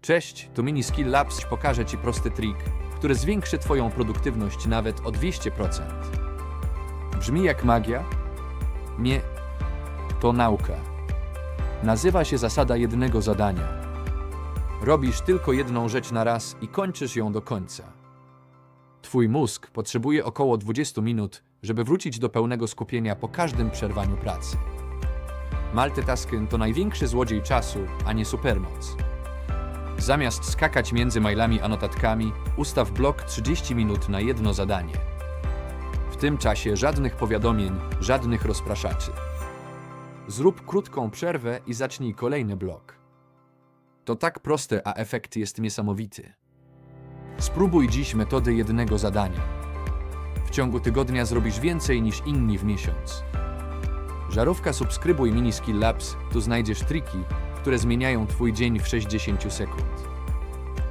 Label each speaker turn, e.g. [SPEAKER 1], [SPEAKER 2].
[SPEAKER 1] Cześć, to Mini Skill Labs. Pokażę Ci prosty trik, który zwiększy Twoją produktywność nawet o 200%. Brzmi jak magia? Nie, to nauka. Nazywa się zasada jednego zadania. Robisz tylko jedną rzecz na raz i kończysz ją do końca. Twój mózg potrzebuje około 20 minut, żeby wrócić do pełnego skupienia po każdym przerwaniu pracy. Multitasking to największy złodziej czasu, a nie supermoc. Zamiast skakać między mailami a notatkami, ustaw blok 30 minut na jedno zadanie. W tym czasie żadnych powiadomień, żadnych rozpraszaczy. Zrób krótką przerwę i zacznij kolejny blok. To tak proste, a efekt jest niesamowity. Spróbuj dziś metody jednego zadania. W ciągu tygodnia zrobisz więcej niż inni w miesiąc. Żarówka subskrybuj Mini Skill Labs, tu znajdziesz triki, które zmieniają Twój dzień w 60 sekund.